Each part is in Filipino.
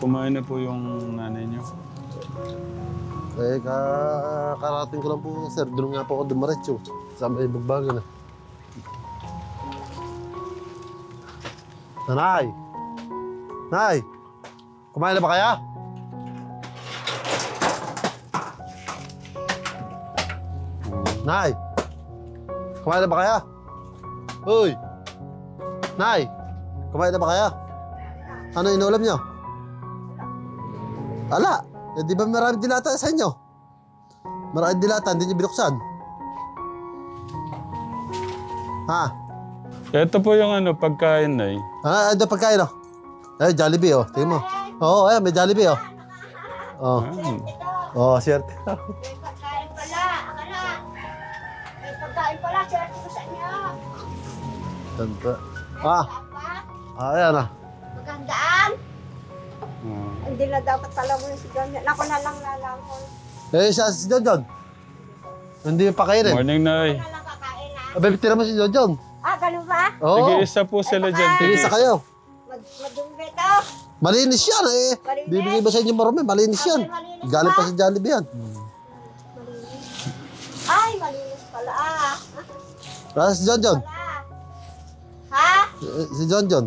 Kumain na po yung nanay niyo. Eh, ka karating ko lang po, sir. Doon nga po ako dumaretso. Sa may bagbagan. Eh. Nanay! Nay! Kumain na ba kaya? Nay! Kumain na ba kaya? Uy! Nay! Kumain na ba kaya? Ano inulam niyo? Ala! Eh, di ba maraming dilata sa inyo? Maraming dilata, hindi niyo binuksan. Ha? Ito po yung ano, pagkain na Ah, ano pagkain oh? Eh, Jollibee oh. Tingnan mo. Oo, oh, ayan, may Jollibee oh. Oh, oh, sir. May pagkain pala. Akala. May pagkain pala. Swerte ko sa inyo. Tanta. Ah, ah, ayan ah. Hindi na dapat pala mo si John. Ako na lang lalamon. Eh, siya si John John. Hindi pa kainin. Morning, Nay. Ako na lang kakain na. Abay, tira mo si John John. Ah, ganun ba? Oo. Sige, isa po sila dyan. Tigil Tigil sa kayo. Mag madumi to. Malinis yan eh. Malinis? Bibigay ba sa inyo marumi? Malinis yan. Malinis Galing pa ba? sa Jollibee yan. Malinis. Ay, malinis pala. Ah, Ah, si John John. Ha? Eh, Si John John.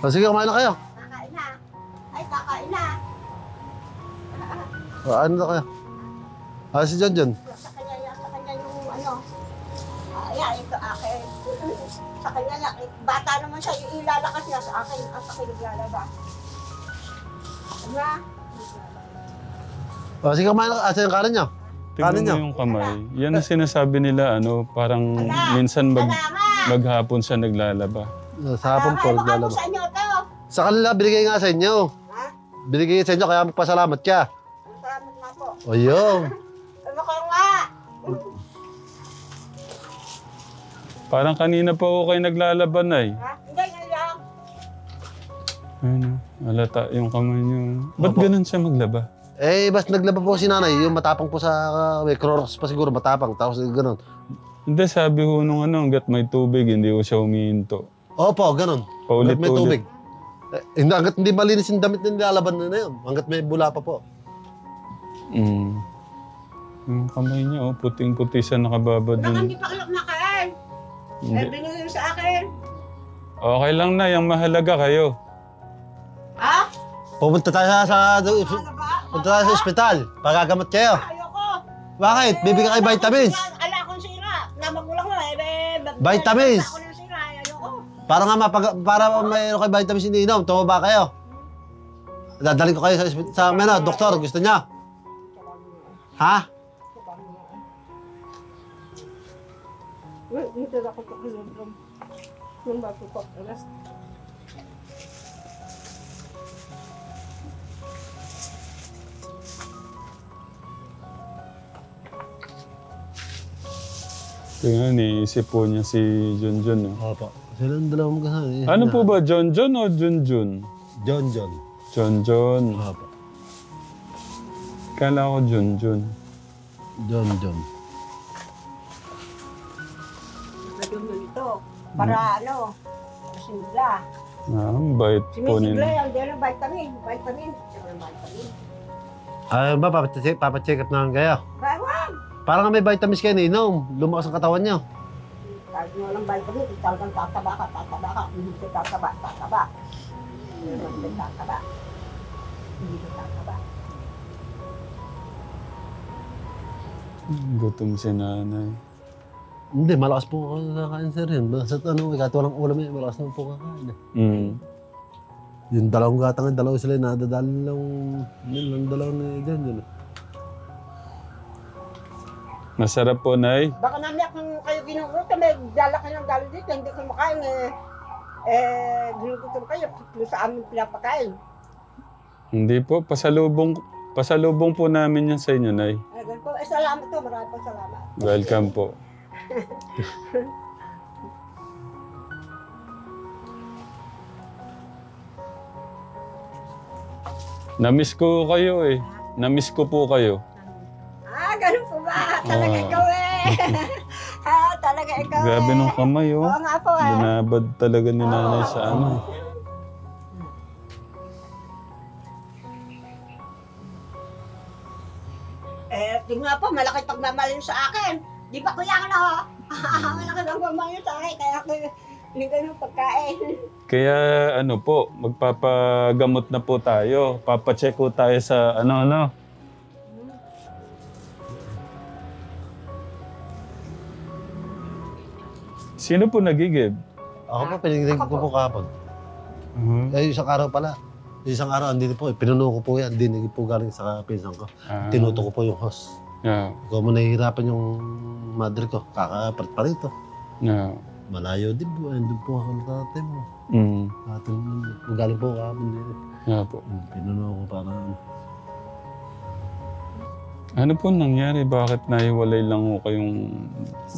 Oh, sige, kumain na kayo. Kakain na. Ay, kakain na. Oh, ano na kayo? Ah, si John John. Sa kanya sa kanya yung ano. Ah, yan, ito akin. Sa kanya eh, Bata naman siya, yung ilalakas niya sa akin. At sa akin naglalaba. Diba? Oh, sige, kumain na. Asa yung kanin? Kanin Tingnan mo yung kamay. Yan ang sinasabi nila, ano, parang minsan mag, maghapon siya naglalaba. Ah, Sa hapon po, baka naglalaba. sa inyo. Sa kanila, binigay nga sa inyo. Ha? Binigay sa inyo, kaya magpasalamat ka. Salamat na po. O yun. Ano ko nga? Parang kanina pa ako kayo naglalaban, Nay. Ha? Hindi, ngayon lang. Ayun, oh. alata yung kamay niyo. Ba't ganun siya maglaba? Eh, basta naglaba po si nanay, yung matapang po sa, uh, may Clorox pa siguro, matapang, tapos gano'n. Hindi, sabi ho nung ano, hanggat may tubig, hindi ko siya humihinto. Opo, gano'n. Hanggat may tubig. Eh, hindi, hanggat hindi malinis yung damit na nilalaban na na yun. Hanggat may bula pa po. Mm. Yung kamay niya, oh, puting-puti siya nakababad Baka dun. hindi pa kayo kumakain. Eh, Hindi. binigay mo sa akin. Okay lang na, yung mahalaga kayo. Ha? Pupunta tayo sa, sa, Ano ba? punta tayo sa ospital. Pagagamot kayo. Ayoko. Bakit? Bibigyan kayo vitamins. Ala akong sira. Na magulang mo eh. eh, bag- Vitamins. Ako. Para nga mapag, para mayroon kayo vitamins iniinom, tumaba kayo. Dadaling ko kayo sa, sa ano, doktor, gusto niya. Ha? Dito na ako pakilogram. Nung bago pa alas. Kaya niisip po niya si John John. Oh. Opo. Sila ang dalawang kasama. Ano po ba, John John o Jun Jun? John John. John John. Opo. Kala ko Jun Jun. John John. Ito. Para ano. Sigla. Ah, ang bait Si po Miss Sigla nila. yung dito vitamin. Vitamin. Siyempre vitamin. Ay ba, papacheck, papacheck up na kayo. Bawang. Para nga may vitamins kayo iniinom. Lumakas ang katawan niyo. Kahit mo lang vitamin, talagang tataba ka, tataba ka. Hindi ka tataba, tataba. Hindi ka tataba. Hindi ka tataba. Gutom si nanay. Hindi, malakas po kakain sir yun. Basta ano, kahit walang ulam eh, malakas naman po kakain eh. Mm. Yung dalawang gatang, dalawa sila, nadadali lang, yun lang dalawang ni John John. eh. Masarap po, Nay. Baka namin kung kayo ginugutom, may dala kayo ng galing dito, hindi ko makain eh. Eh, ginugutom kayo, kung sa amin pinapakain. Hindi po, pasalubong, pasalubong po namin yan sa inyo, Nay. Eh, ganun po. Eh, salamat to, marami po salamat. Welcome po. Namiss ko kayo eh. Namiss ko po kayo. Ba? Talaga Ah. ikaw eh. ah, talaga ikaw Grabe eh. nung kamay oh. Oo nga po eh. Binabad talaga ni nanay sa ano. Eh, tingnan po, malaki pagmamahal yun sa akin. Di ba kuya ano? malaki pagmamahal yun sa akin. Kaya ako hindi ganun pagkain. Kaya ano po, magpapagamot na po tayo. Papacheck po tayo sa ano ano. Sino po nagigib? Ako po, pinigrig ko po kahapon. Mhm. Eh, isang araw pala. Isang araw, andito po. eh. Pinuno ko po yan. Dinig po galing sa pinsan ko. Ah, Tinuto ko po yung host. Yeah. Ikaw mo nahihirapan yung mother ko. Kakapalit pa rito. Yeah. Malayo din po. Andun po ako natatay mo. Mm. Atin, galing po kahapon din. Yeah po. Pinuno ko para... Ano po nangyari? Bakit nahiwalay lang ho kayong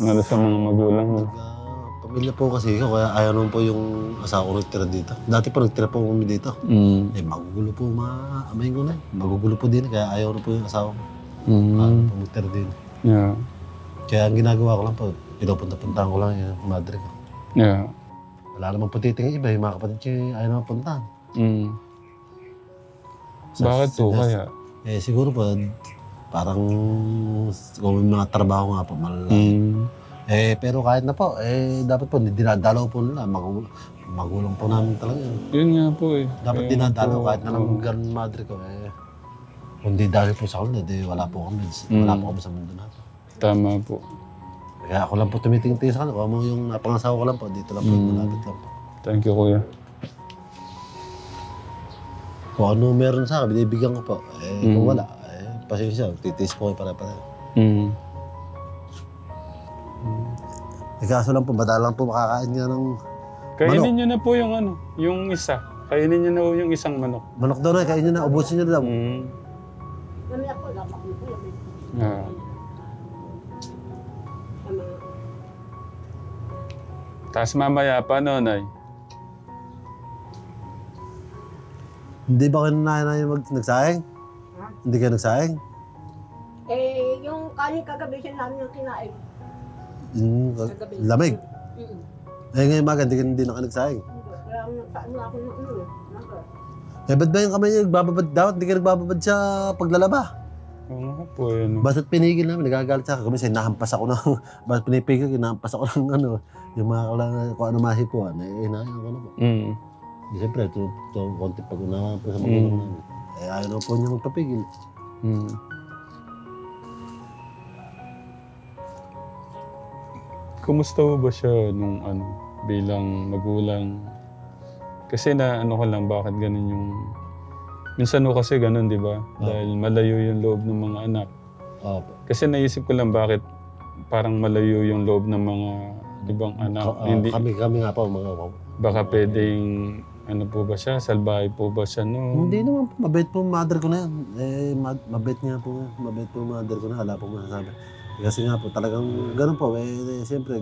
ano, sa mga magulang mo? Ah, pamilya po kasi ko, kaya ayaw naman po yung asawa ko nagtira dito. Dati po nagtira po kami dito. Mm. Eh, magugulo po, maamayin ko na. Magugulo po din, kaya ayaw na po yung asawa ko. Ayaw Mm. po magtira din. Yeah. Kaya ang ginagawa ko lang po, pinupunta-puntahan ko lang yung madre ko. Yeah. Wala naman po titingin iba, yung mga kapatid ko ayaw naman puntahan. Mm. Sa- Bakit po sa- kaya? Eh, siguro po, parang kung may mga trabaho nga po, malala. Mm. Eh, pero kahit na po, eh, dapat po, dinadalaw po nila. Magulang, magulang po namin talaga yun. Yun nga po eh. Dapat Kaya dinadalaw po, kahit na lang ganun madre ko. Eh, kung di dahil po sa kanila, di wala po kami. Wala po kami sa mundo na to. Tama po. Kaya ako lang po tumitingin sa kanila. Kung ano yung napangasawa ko lang po, dito lang po, Mm. malapit lang po. Thank you, kuya. Kung ano meron sa akin, binibigyan ko po. Eh, kung Mm. wala, eh, pasensya, titiis po kayo pare-pare. Mm. Eh, kaso lang po, madalang po makakain nga ng Kainin nyo na po yung ano, yung isa. Kainin nyo na po yung isang manok. manok daw na, kainin nyo na, ubusin nyo na daw. Mm. Mamaya po, lamak mo po yung Yeah. Tama. Tapos mamaya pa, no, Nay? Hindi ba kayo na na mag nagsayang? Ha? Hindi kayo nagsayang? Eh, yung kanin kagabi siya namin yung kinain. Mm, Kagabi. lamig. Mm-mm. Eh, ngayon maga, hindi, hindi na ka nagsayang. Hindi. Kaya ang ako ng ano eh. Eh, ba't ba yung kamay niya nagbababad? Dapat hindi ka nagbababad sa paglalaba. Oo nga po, yun. Basta't pinigil namin, nagagalit sa akin. Kami nahampas ako ng, basta't pinipigil, nahampas ako ng ano, yung mga kailangan, kung ano mahipuan, eh, inahin ko na po. Mm. Eh, Siyempre, ito, ito, konti pag-unawa po sa magulang Mm. namin. Eh, ayaw na po niya magpapigil. Mm. Kumusta ba siya nung ano, bilang magulang? Kasi na ano ko lang, bakit ganun yung... Minsan no kasi ganun, di ba? Dahil malayo yung loob ng mga anak. Opo. Kasi naisip ko lang bakit parang malayo yung loob ng mga ibang anak. Ka- ah, Hindi, kami, kami nga po, mga baka pwedeng, ano po ba siya, salbahe po ba siya, no? Hindi naman po, mabait po mother ko na yan. Eh, ma- mabait nga po, mabait po mother ko na, wala po masasabi. Kasi nga po, talagang ganun po, eh, eh siyempre,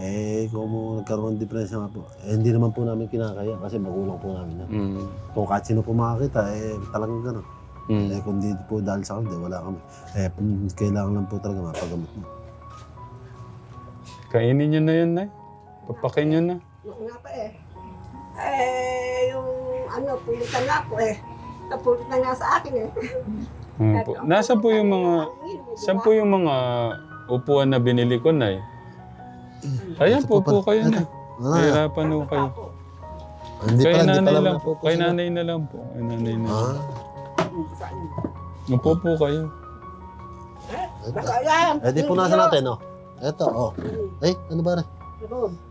eh, kung nagkaroon ng depression nga po, eh, hindi naman po namin kinakaya kasi magulang po namin yan. Mm. Kung kahit sino po makakita, eh, talagang ganun. Mm. Eh, kung di po dahil sa kanila, wala kami. Eh, mm, kailangan lang po talaga mapagamot mo. Kainin niyo na yan, Nay. Papakin niyo na. Yung nga pa eh. Eh, yung ano, pulutan nga po eh. Napulutan nga sa akin eh. Mm po. Nasa po yung mga... Saan po yung mga upuan na binili ko, Nay? Ayan Ito po po kayo na. Ah, Hirapan po kayo. hindi Kay pala, hindi nanay pala lang na po. Kay nanay na lang po. Kay nanay na lang. Ah, Upo po kayo. Ayan. eh, di punasan natin, oh. Eto, oh. Ay, ano ba na?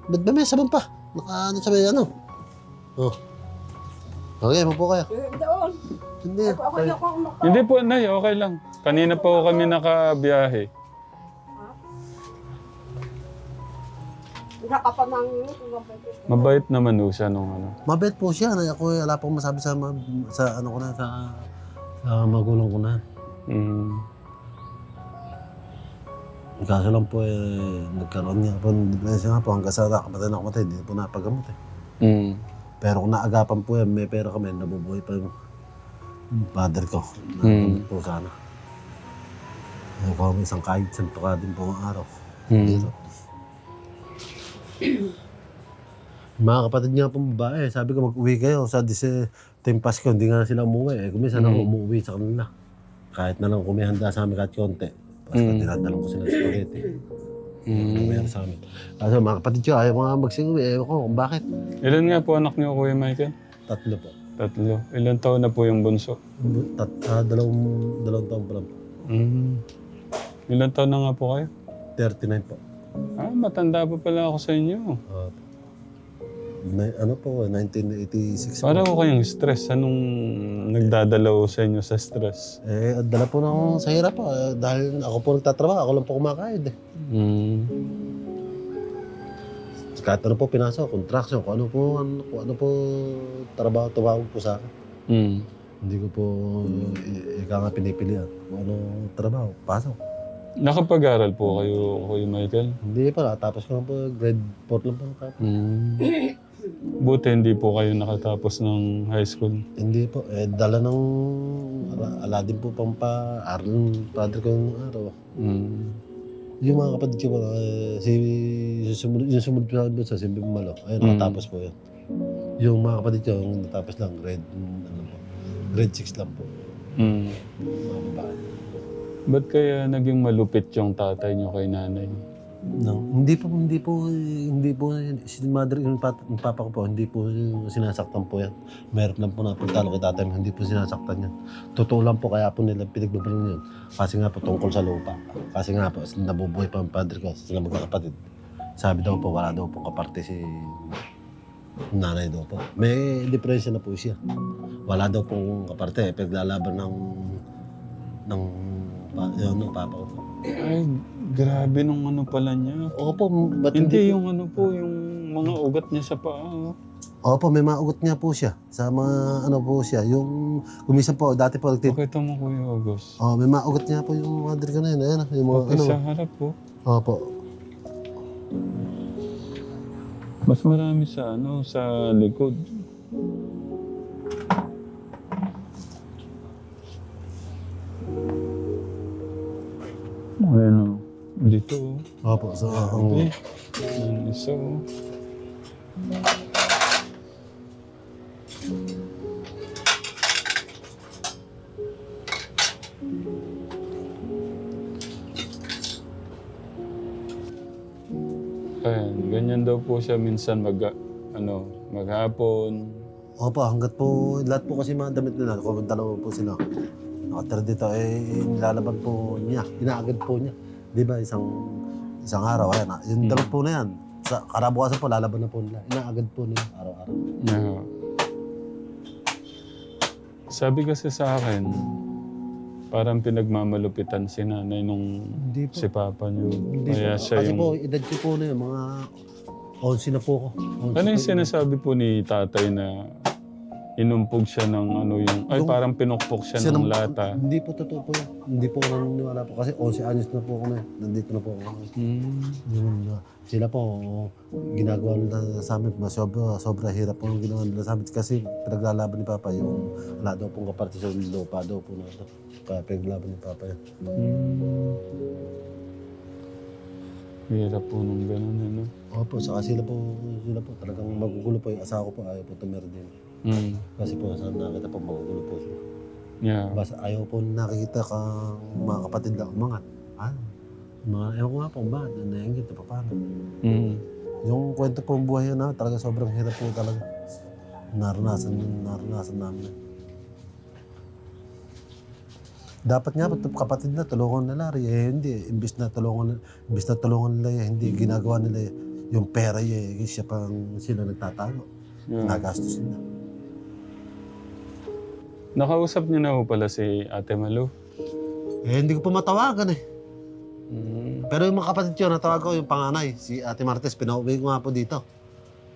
Ba't ba may sabon pa? Naka, ano sabi, ano? Oh. Okay, mo po kayo. Doon. Hindi. Ako ako kung mako. Hindi po, Nay. Okay lang. Kanina pa po kami nakabiyahe. Nakapamangin. Mabait naman po siya nung ano. Mabait po siya. Na ako, eh, wala pong masabi sa, ma- sa ano ko na, sa, sa magulang ko na. Mm. Kaso lang po, eh, nagkaroon niya po ng depression nga po hanggang sa kapatid na kapatid, hindi po napagamot eh. Mm. Pero kung naagapan po yan, may pera kami, nabubuhay pa yung father ko. Hmm. Nakamit po sana. Ayaw ko kami isang kahit santo ka din po ang araw. Mm. Pero, mga kapatid nga pong babae, sabi ko mag-uwi kayo sa dise tuwing Pasko, hindi nga sila umuwi. Eh, kuminsan ako Mm. umuwi sa kanila. Kahit na lang kumihanda sa amin kahit konti. Pasko, Mm. tinadalang ko sila sa spaghetti. Mm. Mayroon sa amin. Kaso mga kapatid ko, ayaw mga magsinguwi. Ewan ko kung bakit. Ilan nga po anak niyo, Kuya Michael? Tatlo po. Tatlo. Ilan taon na po yung bunso? Tat, ah, dalawang, dalawang taon pa lang po. Mm. Ilan taon na nga po kayo? 39 po. Ah, matanda pa pala ako sa inyo. Ah, na, ano po, 1986 po. Para ko kayong stress. Anong nagdadalaw sa inyo sa stress? Eh, dala po ng sa hirap po. Eh, dahil ako po nagtatrabaho, ako lang po kumakain eh. Mm. Kahit ano po pinasok, contraction, kung ano po, ano, kung ano po trabaho, tumawag po sa akin. Mm. Hindi ko po i- ika nga pinipilian. Kung ano trabaho, pasok. Nakapag-aral po kayo, Kuya Michael? Hindi pa, tapos ko lang po, grade 4 lang po. nakatapos. Mm. Buti hindi po kayo nakatapos ng high school. Hindi po, eh, dala ng ala, ala din po pang pa, aral ng padre ko yung araw. Mm. Yung mga kapatid ko, eh, si, yung sumunod, yung sumunod sa sa Simbi Malo, ayun, Mm. nakatapos po yun. Yung mga kapatid ko, yung natapos lang, grade, ano po, grade 6 lang po, Mm. mga babae. Ba't kaya naging malupit yung tatay niyo kay nanay? No, hindi po, hindi po, hindi po, si mother, yung, pat, yung papa ko po, hindi po sinasaktan po yan. Meron lang po na pagtalo kay tatay, hindi po sinasaktan yan. Totoo lang po, kaya po nila pinagbabalan yun. Kasi nga po, tungkol sa lupa. Kasi nga po, nabubuhay pa ang padre ko, sila magkakapatid. Sabi daw po, wala daw po kaparte si nanay daw po. May diferensya na po siya. Wala daw pong kaparte, pinaglalaban ng ng, pa, yun, ng papa ko grabe nung ano pala niya. Opo, ba't Hindi yung ano po, yung mga ugat niya sa paa. oh. Opo, may mga ugat nga po siya. Sa mga ano po siya. Yung, kumisan po, dati po nagtip. Pakita mo Kuya August. Oh, may mga ugat nga po yung mother ko na yun. Ayan, yung mga Okay, ano. sa harap po. Opo. Mas marami sa ano, sa likod. Ano, dito. Opo, so, ang, Okay. Yan, isa oh. Ayan, ganyan daw po siya minsan mag, ano, maghapon. opo, hanggat po, lahat po kasi mga damit nila, kung dalawa po sila. Nakatira dito, eh, nilalaban po niya. Inaagad po niya. Di ba, isang, isang araw, ayan, ah, yung Hmm. damit po na yan. Sa karabukasan po, lalaban na po nila. Inaagad po nila, araw-araw. Yeah. Sabi kasi sa akin, parang pinagmamalupitan si nanay nung Hindi po. si papa niyo. Hindi Kaya po. siya Kasi yung... po, edad ko po na yun, mga 11 na po. 11 Ano yung sinasabi po ni tatay na inumpog siya ng ano yung... Ay, Yung- parang pinukpok siya Siya ng lata. Hindi po totoo po yun. Hindi po ako naniniwala po. Kasi 11 anyos na po ako na. eh. Nandito na po ako. Hmm. Yun, uh, sila po, ginagawa nila sa amin. Mas sobra, sobra hirap po ang ginawa nila sa amin. Kasi pinaglalaban ni Papa yung wala daw pong kaparte sa lupa daw po na ito. Kaya pinaglalaban ni Papa yan. Hmm. Hirap po nung ganun, ano? Opo, saka sila po, sila po talagang magugulo po yung asawa ko po. Ayaw po tumira din. Hmm. Kasi po, saan nakita po magugulo po siya. Yeah. Basta ayaw po nakikita kang mga kapatid na umangat. Ah, mga, ewan ko nga po, bakit? Nainggit na pa paano? Hmm. Yung kwento pong buhay na talaga sobrang hirap po talaga. Naranasan, naranasan namin. Dapat nga, kapatid na, tulungan nila. Eh, hindi. Imbis na tulungan, imbis na tulungan nila, eh, hindi. Ginagawa nila yung pera eh, siya pang sila nagtatago. Yeah. Nagastos nila. Nakausap niyo na po pala si Ate Malu. Eh, hindi ko pa matawagan eh. Hmm. Pero yung mga kapatid ko, natawag ko yung panganay, si Ate Martes, pinauwi ko nga po dito.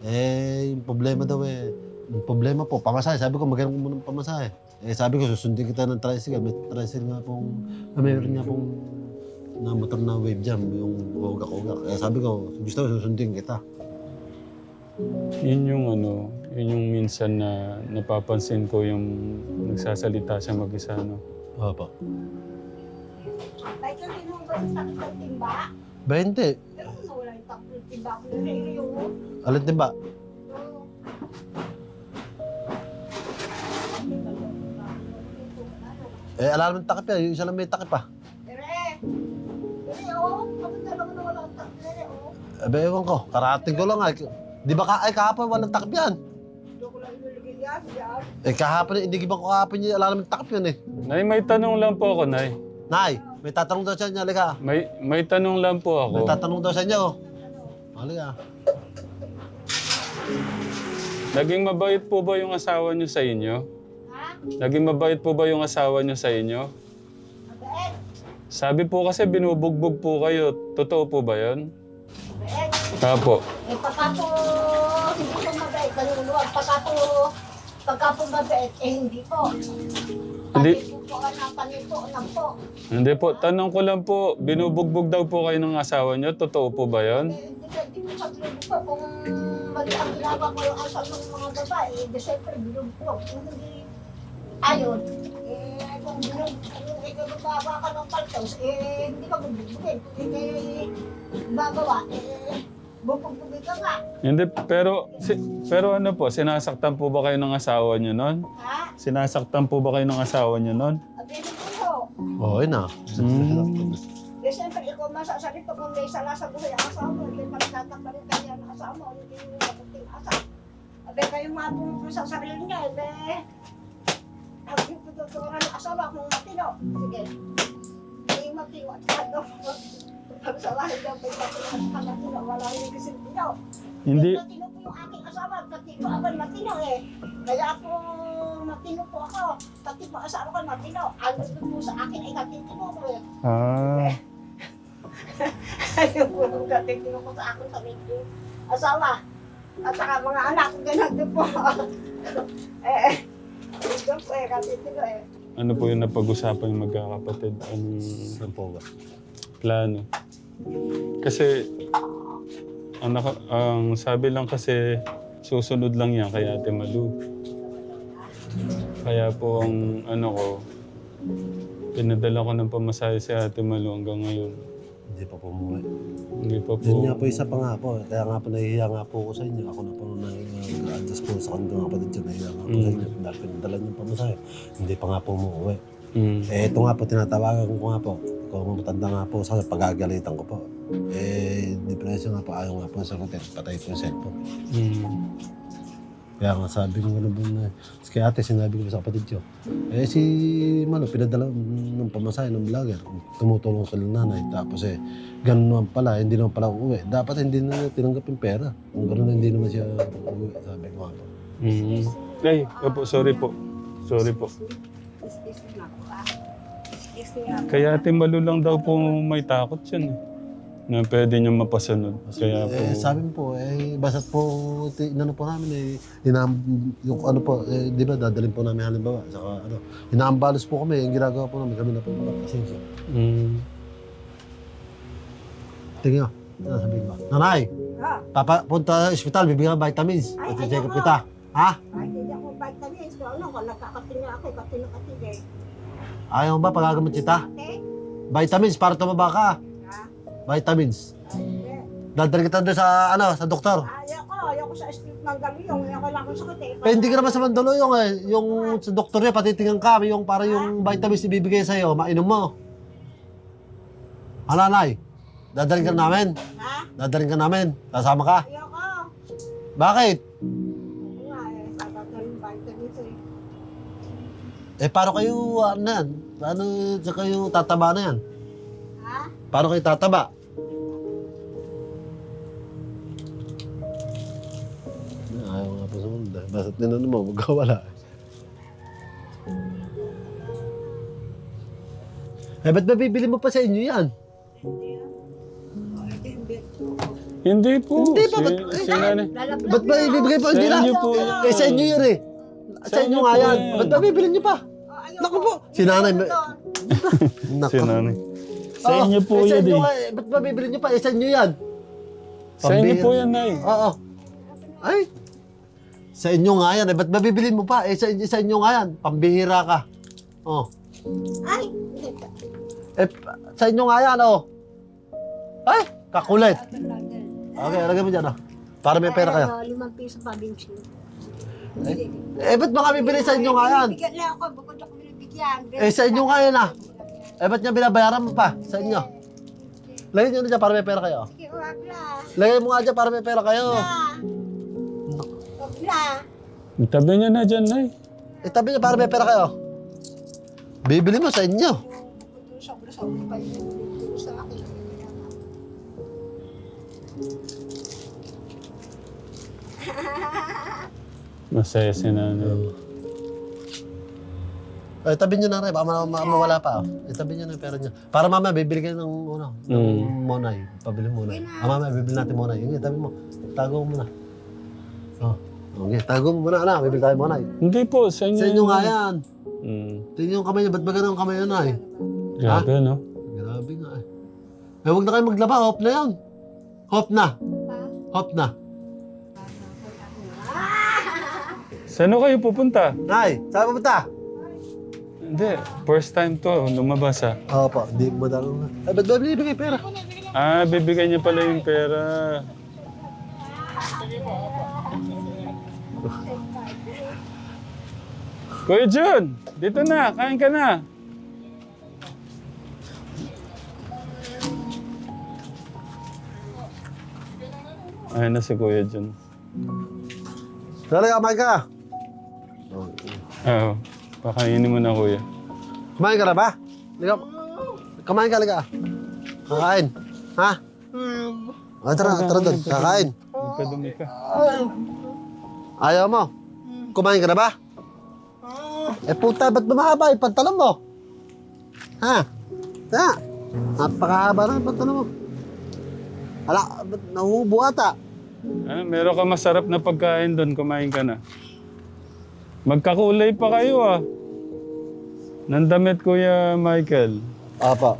Eh, yung problema daw eh, yung problema po, pamasahe. Sabi ko, maghanap ko muna ng pamasahe. Eh, sabi ko, susundin kita ng tricycle. May tricycle nga pong, ah, mayroon nga pong na motor na wave jam, yung ugak-ugak. Eh, sabi ko, gusto ko susundin kita. Yun yung ano, Yun yung minsan na napapansin ko yung nagsasalita siya mag-isa, no? Opo. Kasi nung ba yung takip ng timba, 20. pero kung nawala yung takip ng timba ko na rin yun. Alin din ba? Oo. Eh, alam mo takip yan. Yung isa lang may takip pa. Tere! Tere, oo. Kapag dalawa na wala ang takip, tere, oo. Eh, ewan ko. Karating ko lang nga. Di ba ka, ay kahapon walang takip yan? Ko lang inuligay yan, yan. Eh, kahapon, hindi ba ko kahapon yung alam mo takip yun eh. Nay, may tanong lang po ako, Nay. Nay, may tatanong daw sa inyo. Halika. May, may tanong lang po ako. May tatanong daw sa inyo. Halika. Naging mabait po ba yung asawa niyo sa inyo? Ha? Naging mabait po ba yung asawa niyo sa inyo? Mabait. Sabi po kasi binubugbog po kayo. Totoo po ba yun? Apo. Eh, pagka po, hindi po mabait, naluluwag. Pagka po, pagka po mabait, eh hindi po. Hindi. Po po, anak, po. Hindi po, tanong ko lang po, binubugbog daw po kayo ng asawa niyo. Totoo po ba? Eh, hindi ka, hindi mo sabihin po, kung mali ang ginagawa ko yung asal ng mga babae, eh, di syempre, binugbog. Kung hindi, ayun, eh, kung binug, kung ka ng paltos, eh, hindi ka bubugbugin. Eh, eh, gagawa, eh, bubugbugin ka. Hindi, pero, si, pero ano po, sinasaktan po ba kayo ng asawa niyo nun? Ha? Sinasaktan po ba kayo ng asawa niyo nun? Abinin ko po. Oo, yun na. Hmm. Eh, siyempre, ikaw masasalito kung may sala sa buhay ang asawa mo, hindi magtatakpa rin kanya ang asawa mo, hindi yung mabuting asa. Abe, kayo matulog mo sa sarili niya, abe, ang tututuran ng asawa kung matino. Sige. Hindi matino at ano. Sa bahay daw, matino at matino, wala yung tino. Hindi, Matino po yung aking asawa, pati po ako matino eh. Kaya po, matino po ako. Pati po asawa ko matino. Ang gusto po sa akin ay katitino ko eh. ah, Ayaw ko nung katitino ko sa akin sa medyo asawa. At saka mga anak, ganun din po. eh, eh. Ito po eh, katitino eh. ano po yung napag-usapan yung magkakapatid? Anong Saan po ba? plano? Kasi, ang, naka- ang sabi lang kasi, susunod lang yan kay Ate Malu. Kaya po ang ano ko, pinadala ko ng pamasahe si Ate Malu hanggang ngayon. Hindi pa po umuwi. Hindi pa po. Yun nga po isa pa nga po. Kaya nga po nahihiya nga po ako sa inyo. Ako na po nag-adjust po sa kanila mga kapatid dyan. Nahihiya nga po sa inyo. Dahil pinadala niyo pa masaya. Hindi pa nga po umuwi. Mm. Eh ito nga po, tinatawagan ko nga po. Kung matanda nga po sa pagagalitan ko po. Eh, depression nga po. Ayaw nga po sagutin. Patay po yung cellphone. Mm. Kaya nga sabi ko nga naman na, kaya ate sinabi ko sa kapatid ko, eh si Mano, pinadala ng pamasahe ng vlogger, tumutulong sa nanay, tapos eh, ganun naman pala, hindi naman pala uuwi. Dapat hindi na tinanggap yung pera. Kung ganun hindi naman siya uuwi, sabi ko nga po. Mm. Ay, opo, sorry po. Sorry po. Kaya Ate Malu lang daw po may takot yan eh. Na pwede niyo mapasunod. Kaya po, Eh, sabi mo po, eh, basta't po, ti- inano po namin, eh, inam, yung ano po, eh, di ba, dadalhin po namin halimbawa, saka ano, inaambalos po kami, yung ginagawa po namin, kami na po magpasensya. mm. Tingin nyo, ano sabihin ko? Nanay, Ah, papa, punta sa ospital, bibigyan ka vitamins. Ay, At check up kita. Ha? ay, hindi ako vitamins. Kung ano, kung nakakatinga ako, katino-katino eh. Ayaw ba pagagamot kita? Okay? Vitamins para tumaba ka. Ha? Vitamins. Ay, hindi. Dadalhin kita doon sa, ano, sa doktor. Ayoko, ayoko sa street ng gabi yung ayoko lang akong sakit eh. Eh, hindi ka naman sa Mandaluyong eh. Yung sa doktor niya, patitingan ka. Yung para yung vitamins ibibigay sa'yo, mainom mo. Ano, nanay? Dadalhin ka namin. Ha? Dadalhin ka namin. Kasama ka. Ayoko. Bakit? Oo nga eh, tatatalim vitamins eh. Paano kayo, ano na yan? Paano sa kayo tataba na yan? Ha? Paano kayo tataba? Ayaw nga po sumunod. eh. Basta't ninano mo, magkawala. Eh, ba't ba bibili mo pa sa inyo yan? Hindi ah. Po. Hindi pa, ba't- si nanay. Lalaglag Ba't ba ibibigay pa? Sa Hindi na. inyo po yan. Eh, sa inyo yan eh. Sa, Sa inyo inyo nga po yan. yan. Ba't ba niyo pa? Oh. Naku po, si nanay. Naku. Si nanay. Sa Oo, inyo po eh, sa yan inyo eh. nga eh. Ba't ba bibili niyo pa? Eh, sa inyo yan. Sa inyo po yan, Nay. Oo. Ay. Sa inyo nga yan. Eh, ba't mabibilin mo pa? Eh, sa, sa inyo nga yan. Pambihira ka. Oh. Ay. Eh, pa- sa inyo nga yan, oh. Ay, kakulit. Okay, lagay mo dyan, oh. Para may pera kayo. Ano, limang piso pa, Bimsi. Eh, ba't mga bibili sa inyo nga yan? Bigyan lang ako, bukod ako binibigyan. Eh, sa inyo nga yan, ah. Eh, ba't niya binabayaran mo pa? Sa inyo. Lagay nyo na dyan para may pera kayo. Sige, wag na. Lagay mo nga dyan para may pera kayo. Wag na. Itabi niya na dyan, Nay. Itabi niya para may pera kayo. Bibili mo sa inyo. Sobra-sobra pa yun. Bukod sa akin. Masaya si nanay. Eh, tabi niyo na rin. Baka ma- ma- mawala pa. Oh. Itabi niyo na yung pera niyo. Para mamaya, bibili kayo ng, ano, ng Mm. monay. Pabili monay. Ah, mamaya, bibili natin monay. Yung tabi mo. Tago mo muna. Oh. Okay, tago mo muna. Ano, bibili tayo monay. Hindi po, sa inyo. Sa inyo nga yan. Mm. Tingnan yung kamay niya. Ba't ba ganun ang kamay yun, ay? Grabe, no? Grabe nga eh. Eh, huwag na kayo maglaba. Hop na yun. Hop na. Hop na. Saan kayo pupunta? Nay, saan pupunta? Hindi, first time to, lumabas ah. Opo, di mo na. Ay, ba't ba binibigay pera? Ah, bibigyan niya pala yung pera. Kuya Jun, dito na, kain ka na. Ayun na si Kuya Jun. Talaga, ka. Oo, pakainin mo na Kuya. Kumain ka na ba? Liga. Kumain ka, liga. Kakain. Ha? Ah, tara, tara doon. Kakain. Magkadumi ka. Ayaw mo? Kumain ka na ba? Eh puta, ba't ba mahaba yung pantalon mo? Ha? Ha? Napakahaba na yung pantalon mo. Ala, ba't nahubo ata? Ano, meron ka masarap na pagkain doon, kumain ka na. Magkakulay pa kayo ah. Nandamit Kuya Michael. Apa.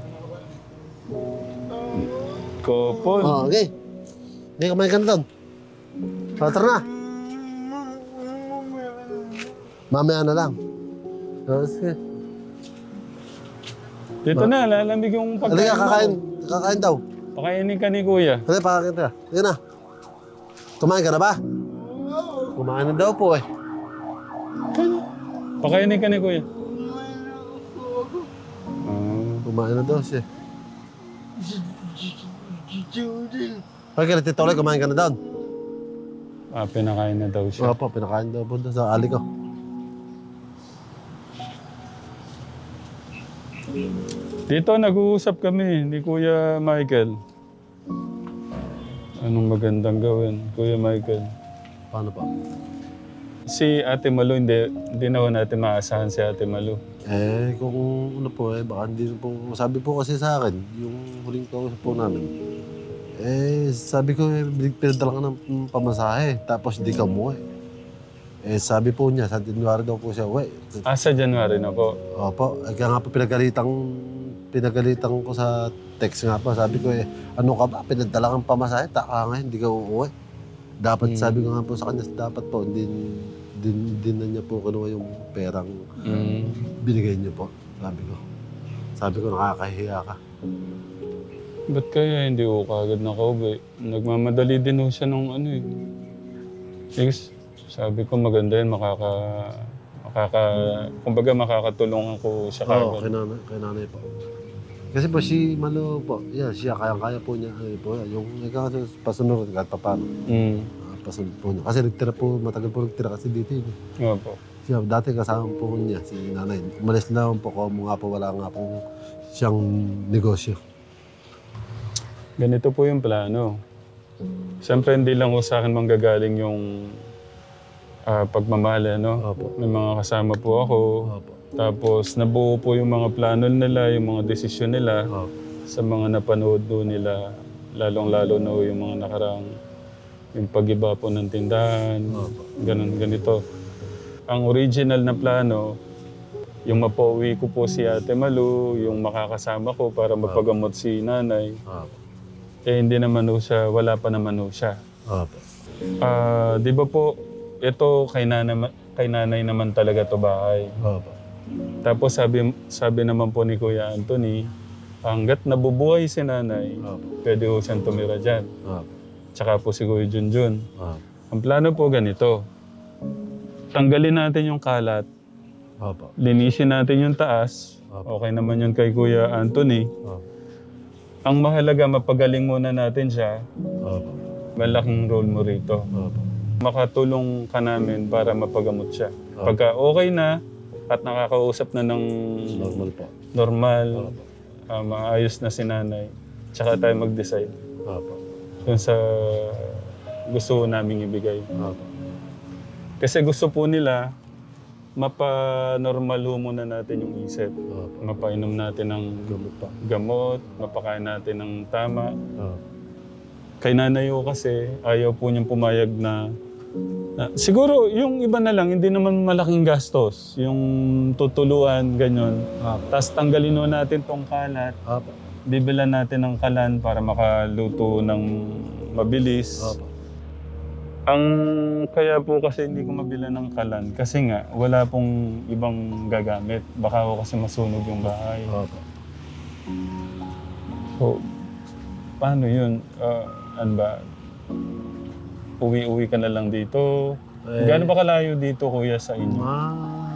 Kopon. Oh, okay. Hindi, ka doon. So, tara na. Mamaya na lang. Oh, sige. Dito na, lalamig yung pagkain Halika, kakain. Kakain daw. Pakainin ka ni Kuya. Halika, pakakain ka. Sige na. Kumain ka na ba? Kumain na daw po eh. Pakainin ka ni Kuya. Ah, Kumain na daw siya. Okay, Tito Loy, kumain ka na doon. ah, pinakain na daw siya. Opo, pinakain daw po doon sa ali ko. Dito, nag-uusap kami ni Kuya Michael. Anong magandang gawin, Kuya Michael? Paano pa? Si Ate Malu, hindi, hindi na ho natin maasahan si Ate Malu. Eh, kung ano po eh, baka hindi po, sabi po kasi sa akin, yung huling kausap po namin, eh, sabi ko, eh, pinadala ka ng pamasahe, tapos di ka umuwi. Eh, sabi po niya, sa January daw po siya uwi. Ah, sa January na po. Opo, eh, kaya nga po pinagalitang, pinagalitan ko sa text nga po. Sabi ko eh, ano ka ba, pinadala kang pamasahe, taka nga, hindi ka uuwi. Dapat, Hmm. sabi ko nga po sa kanya, dapat po, hindi, din, din na niya po kinuha yung perang Mm. binigay niyo po. Sabi ko. Sabi ko, nakakahiya ka. Ba't kaya hindi ko kagad nakauwi? Nagmamadali din ho siya nung ano eh. Eh, s- sabi ko maganda yan, makaka... makaka kumbaga makakatulungan ko siya Oo, kay kagad. nanay, kay nanay po. Kasi po si Malo po, yeah, siya kaya-kaya po niya. Ano po, yung ikaw sa pasunod kahit pa paano. Mm. ah, pasunod po niya. Kasi nagtira po, matagal po nagtira kasi dito. yun. Opo. Siya, dati kasama po niya, si nanay. Umalis na po ko, nga po wala nga po siyang negosyo. Ganito po yung plano. Siyempre hindi lang ho sa akin manggagaling yung ah, pagmamahal, ano? Opo. May mga kasama po ako. Opo. Tapos nabuo po yung mga plano nila, yung mga desisyon nila Opo. sa mga napanood do nila. Lalong-lalo na yung mga nakarang yung pag-iba po ng tindahan, Opo. ganun, ganito. Ang original na plano, yung mapauwi ko po si Ate Malu, yung makakasama ko para mapagamot si nanay. Eh hindi naman ho siya, wala pa naman ho siya. Opo. Ah, di ba po, ito kay, nana, kay nanay naman talaga to bahay. Opo. Tapos sabi, sabi naman po ni Kuya Anthony, hanggat nabubuhay si nanay, Opo. pwede ho siyang tumira dyan. Opo. Tsaka po si Kuya Junjun. Opo. Ang plano po ganito, tanggalin natin yung kalat, Opo. linisin natin yung taas, Opo. okay naman yun kay Kuya Anthony. Opo. Ang mahalaga, mapagaling muna natin siya, Opo. malaking role mo rito. Opo. Makatulong ka namin para mapagamot siya. Pagka okay na at nakakausap na ng Normal po. normal, Opo. ah, maayos na si nanay, tsaka tayo mag-decide Opo. kung sa gusto namin ibigay. Opo. Kasi gusto po nila, mapa-normal ho muna natin yung isip. Opo. Mapainom natin ng Gamot pa. gamot, mapakain natin ng tama. Opo. Kay nanay ho kasi, ayaw po niyang pumayag na, na- siguro yung iba na lang, hindi naman malaking gastos. Yung tutuluan, ganyan. Opo. Tapos tanggalin ho natin tong kalat. Opo. Bibilan natin ng kalan para makaluto ng mabilis. Opo. Ang kaya po kasi hindi ko mabilan ng kalan kasi nga wala pong ibang gagamit. Baka ako kasi masunog yung bahay. Opo. So, paano yun? Ah, ano ba? Uwi-uwi ka na lang dito. Eh, Gaano ba kalayo dito kuya sa inyo?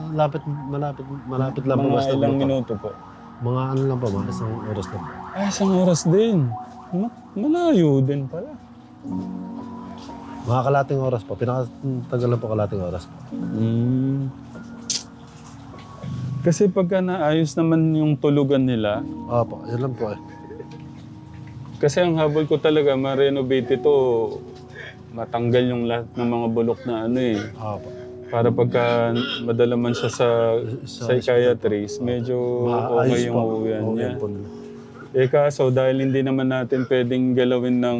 Malapit, malapit, malapit lang po Mga basta ilang po. minuto po. Mga ano lang po, mga isang oras lang. Ay, isang oras din. Ma- malayo din pala. Mga kalating oras po. Pinakatagal lang po kalating oras. Mm. Kasi pagka naayos naman yung tulugan nila, Opo, yun lang po eh. Kasi ang habol ko talaga, ma-renovate ito, matanggal yung lahat ng mga bulok na ano eh. Opo. Para pagka madala man siya sa Sa- psychiatrist, medyo okay yung uwian Okay niya. po nila. Eh kaso dahil hindi naman natin pwedeng galawin ng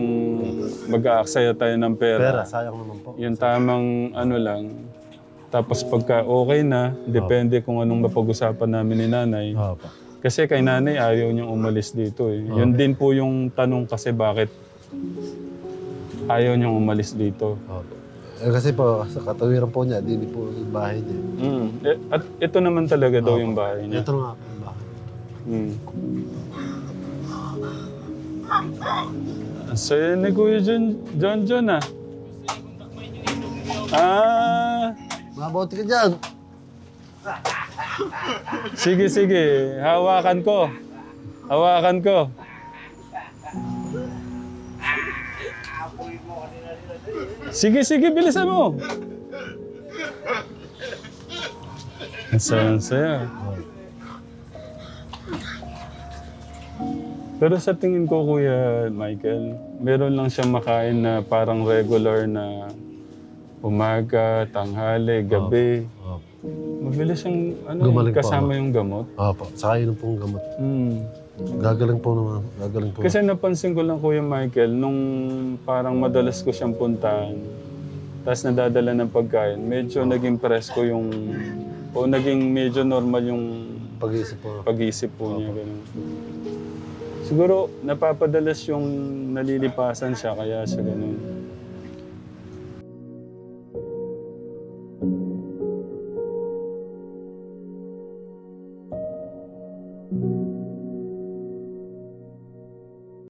mag-aaksaya tayo ng Pera, pera. sayang naman po. Yung tamang ano lang. Tapos pagka okay na, depende kung anong mapag-usapan namin ni nanay. Opo. Kasi kay nanay ayaw niyang umalis dito eh. Yun din po yung tanong kasi bakit ayaw niyang umalis dito. Opo. Eh, kasi po, sa katawiran po niya, di, di po yung bahay niya. Mm. Eh, at ito naman talaga daw yung bahay niya. Ito nga po yung bahay. Mm. Ang saya ni Kuya John John, John ah. Ah, Mabuti ka dyan. sige sige, hawakan ko. Hawakan ko. Sige, sige, bilisan mo. Ang saya, ang saya. Pero sa tingin ko, Kuya Michael, meron lang siyang makain na parang regular na umaga, tanghali, gabi. Opo. Mabilis yung ano, Gumaling po, kasama yung gamot. Opo. Saka yun pong gamot. Hmm. Gagaling po naman. Gagaling po. Kasi napansin ko lang, Kuya Michael, nung parang madalas ko siyang puntahan, tapos nadadala ng pagkain, medyo naging presko yung, o naging medyo normal yung Pag-iisip po. pag-iisip po niya. Ganun. Siguro, napapadalas yung nalilipasan siya, kaya siya ganun.